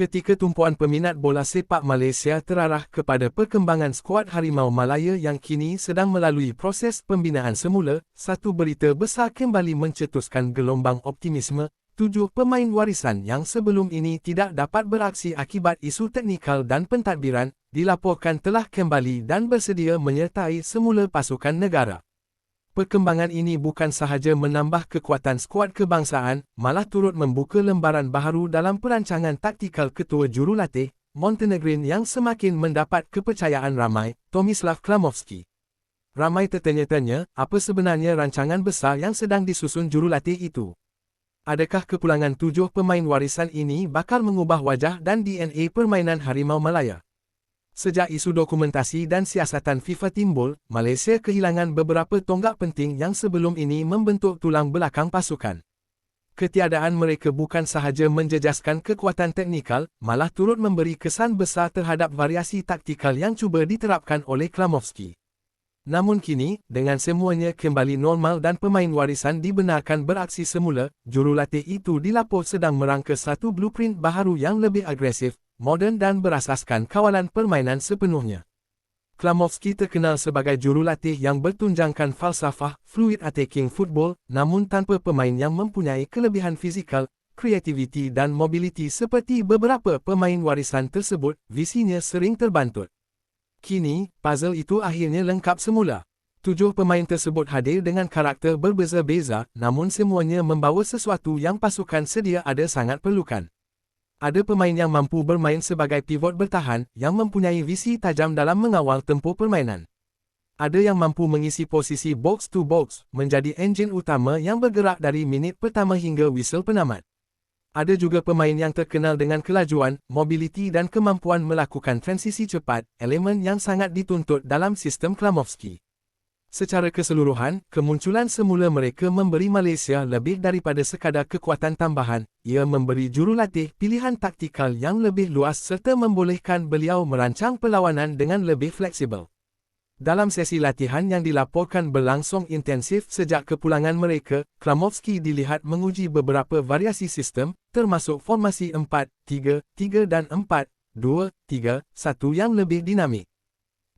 Ketika tumpuan peminat bola sepak Malaysia terarah kepada perkembangan skuad Harimau Malaya yang kini sedang melalui proses pembinaan semula, satu berita besar kembali mencetuskan gelombang optimisme. Tujuh pemain warisan yang sebelum ini tidak dapat beraksi akibat isu teknikal dan pentadbiran, dilaporkan telah kembali dan bersedia menyertai semula pasukan negara. Perkembangan ini bukan sahaja menambah kekuatan skuad kebangsaan, malah turut membuka lembaran baharu dalam perancangan taktikal ketua jurulatih, Montenegrin yang semakin mendapat kepercayaan ramai, Tomislav Klamovski. Ramai tertanya-tanya, apa sebenarnya rancangan besar yang sedang disusun jurulatih itu? Adakah kepulangan tujuh pemain warisan ini bakal mengubah wajah dan DNA permainan Harimau Malaya? Sejak isu dokumentasi dan siasatan FIFA timbul, Malaysia kehilangan beberapa tonggak penting yang sebelum ini membentuk tulang belakang pasukan. Ketiadaan mereka bukan sahaja menjejaskan kekuatan teknikal, malah turut memberi kesan besar terhadap variasi taktikal yang cuba diterapkan oleh Klamovski. Namun kini, dengan semuanya kembali normal dan pemain warisan dibenarkan beraksi semula, jurulatih itu dilapor sedang merangka satu blueprint baharu yang lebih agresif, moden dan berasaskan kawalan permainan sepenuhnya. Klamovski terkenal sebagai jurulatih yang bertunjangkan falsafah, fluid attacking football, namun tanpa pemain yang mempunyai kelebihan fizikal, kreativiti dan mobiliti seperti beberapa pemain warisan tersebut, visinya sering terbantut. Kini, puzzle itu akhirnya lengkap semula. Tujuh pemain tersebut hadir dengan karakter berbeza-beza, namun semuanya membawa sesuatu yang pasukan sedia ada sangat perlukan. Ada pemain yang mampu bermain sebagai pivot bertahan, yang mempunyai visi tajam dalam mengawal tempoh permainan. Ada yang mampu mengisi posisi box-to-box, menjadi enjin utama yang bergerak dari minit pertama hingga whistle penamat. Ada juga pemain yang terkenal dengan kelajuan, mobiliti dan kemampuan melakukan transisi cepat, elemen yang sangat dituntut dalam sistem Klamovski. Secara keseluruhan, kemunculan semula mereka memberi Malaysia lebih daripada sekadar kekuatan tambahan, ia memberi jurulatih pilihan taktikal yang lebih luas serta membolehkan beliau merancang perlawanan dengan lebih fleksibel. Dalam sesi latihan yang dilaporkan berlangsung intensif sejak kepulangan mereka, Klamovski dilihat menguji beberapa variasi sistem, termasuk formasi 4-3-3 dan 4-2-3-1 yang lebih dinamik.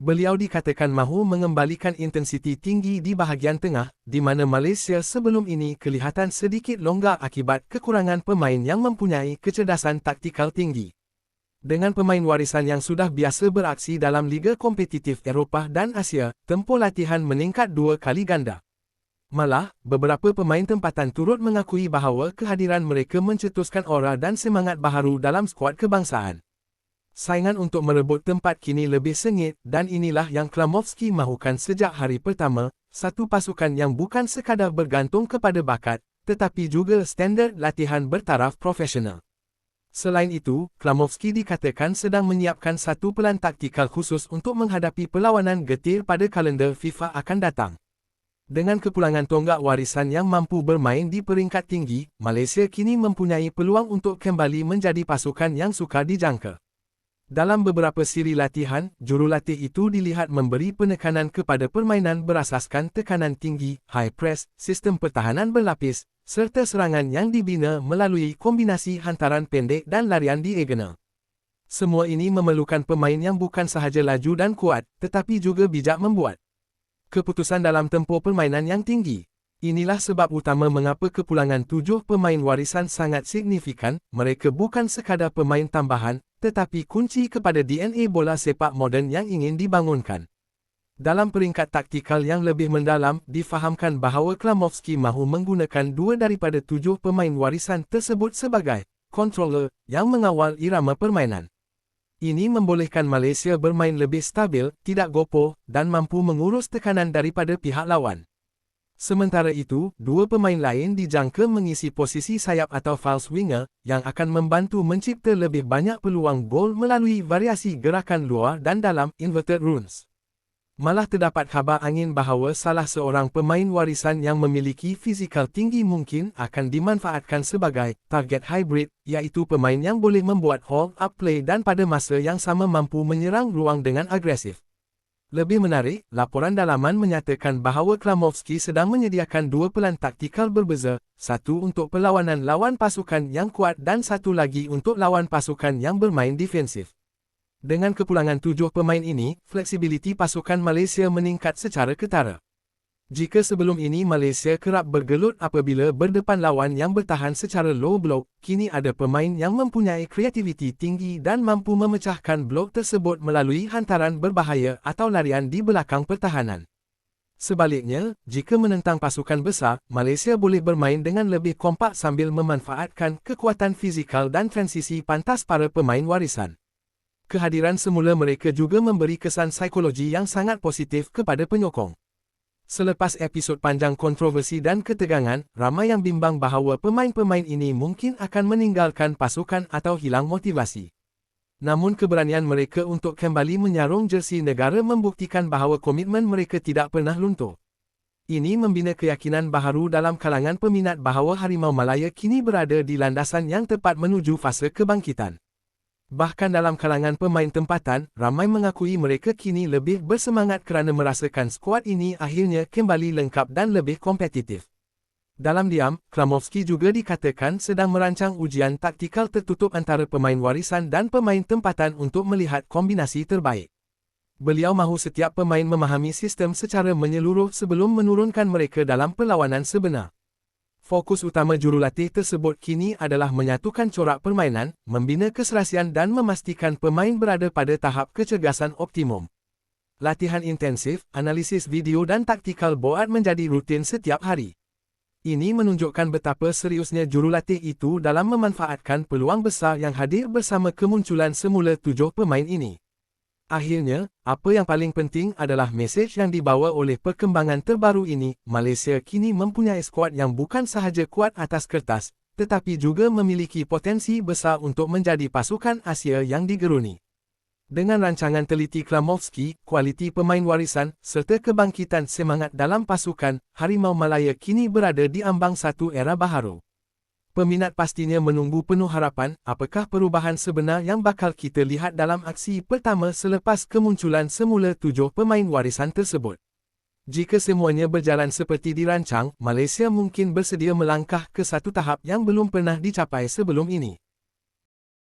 Beliau dikatakan mahu mengembalikan intensiti tinggi di bahagian tengah, di mana Malaysia sebelum ini kelihatan sedikit longgar akibat kekurangan pemain yang mempunyai kecerdasan taktikal tinggi. Dengan pemain warisan yang sudah biasa beraksi dalam liga kompetitif Eropah dan Asia, tempoh latihan meningkat dua kali ganda. Malah, beberapa pemain tempatan turut mengakui bahawa kehadiran mereka mencetuskan aura dan semangat baharu dalam skuad kebangsaan. Saingan untuk merebut tempat kini lebih sengit dan inilah yang Klamovski mahukan sejak hari pertama, satu pasukan yang bukan sekadar bergantung kepada bakat, tetapi juga standard latihan bertaraf profesional. Selain itu, Klamovski dikatakan sedang menyiapkan satu pelan taktikal khusus untuk menghadapi perlawanan getir pada kalender FIFA akan datang. Dengan kepulangan tonggak warisan yang mampu bermain di peringkat tinggi, Malaysia kini mempunyai peluang untuk kembali menjadi pasukan yang suka dijangka. Dalam beberapa siri latihan, jurulatih itu dilihat memberi penekanan kepada permainan berasaskan tekanan tinggi, high press, sistem pertahanan berlapis, serta serangan yang dibina melalui kombinasi hantaran pendek dan larian diagonal. Semua ini memerlukan pemain yang bukan sahaja laju dan kuat, tetapi juga bijak membuat keputusan dalam tempoh permainan yang tinggi. Inilah sebab utama mengapa kepulangan tujuh pemain warisan sangat signifikan, mereka bukan sekadar pemain tambahan, tetapi kunci kepada DNA bola sepak moden yang ingin dibangunkan. Dalam peringkat taktikal yang lebih mendalam, difahamkan bahawa Klamovski mahu menggunakan dua daripada tujuh pemain warisan tersebut sebagai controller yang mengawal irama permainan. Ini membolehkan Malaysia bermain lebih stabil, tidak gopoh, dan mampu mengurus tekanan daripada pihak lawan. Sementara itu, dua pemain lain dijangka mengisi posisi sayap atau false winger, yang akan membantu mencipta lebih banyak peluang gol melalui variasi gerakan luar dan dalam inverted runes. Malah terdapat khabar angin bahawa salah seorang pemain warisan yang memiliki fizikal tinggi mungkin akan dimanfaatkan sebagai target hybrid, iaitu pemain yang boleh membuat hold up play dan pada masa yang sama mampu menyerang ruang dengan agresif. Lebih menarik, laporan dalaman menyatakan bahawa Klamovski sedang menyediakan dua pelan taktikal berbeza, satu untuk perlawanan lawan pasukan yang kuat dan satu lagi untuk lawan pasukan yang bermain defensif. Dengan kepulangan tujuh pemain ini, fleksibiliti pasukan Malaysia meningkat secara ketara. Jika sebelum ini Malaysia kerap bergelut apabila berdepan lawan yang bertahan secara low block, kini ada pemain yang mempunyai kreativiti tinggi dan mampu memecahkan blok tersebut melalui hantaran berbahaya atau larian di belakang pertahanan. Sebaliknya, jika menentang pasukan besar, Malaysia boleh bermain dengan lebih kompak sambil memanfaatkan kekuatan fizikal dan transisi pantas para pemain warisan. Kehadiran semula mereka juga memberi kesan psikologi yang sangat positif kepada penyokong. Selepas episod panjang kontroversi dan ketegangan, ramai yang bimbang bahawa pemain-pemain ini mungkin akan meninggalkan pasukan atau hilang motivasi. Namun keberanian mereka untuk kembali menyarung jersey negara membuktikan bahawa komitmen mereka tidak pernah luntur. Ini membina keyakinan baharu dalam kalangan peminat bahawa Harimau Malaya kini berada di landasan yang tepat menuju fase kebangkitan. Bahkan dalam kalangan pemain tempatan, ramai mengakui mereka kini lebih bersemangat kerana merasakan skuad ini akhirnya kembali lengkap dan lebih kompetitif. Dalam diam, Kramovski juga dikatakan sedang merancang ujian taktikal tertutup antara pemain warisan dan pemain tempatan untuk melihat kombinasi terbaik. Beliau mahu setiap pemain memahami sistem secara menyeluruh sebelum menurunkan mereka dalam perlawanan sebenar. Fokus utama jurulatih tersebut kini adalah menyatukan corak permainan, membina keserasian dan memastikan pemain berada pada tahap kecergasan optimum. Latihan intensif, analisis video dan taktikal board menjadi rutin setiap hari. Ini menunjukkan betapa seriusnya jurulatih itu dalam memanfaatkan peluang besar yang hadir bersama kemunculan semula tujuh pemain ini. Akhirnya, apa yang paling penting adalah mesej yang dibawa oleh perkembangan terbaru ini, Malaysia kini mempunyai skuad yang bukan sahaja kuat atas kertas, tetapi juga memiliki potensi besar untuk menjadi pasukan Asia yang digeruni. Dengan rancangan teliti Klamovski, kualiti pemain warisan, serta kebangkitan semangat dalam pasukan, Harimau Malaya kini berada di ambang satu era baharu. Peminat pastinya menunggu penuh harapan apakah perubahan sebenar yang bakal kita lihat dalam aksi pertama selepas kemunculan semula tujuh pemain warisan tersebut. Jika semuanya berjalan seperti dirancang, Malaysia mungkin bersedia melangkah ke satu tahap yang belum pernah dicapai sebelum ini.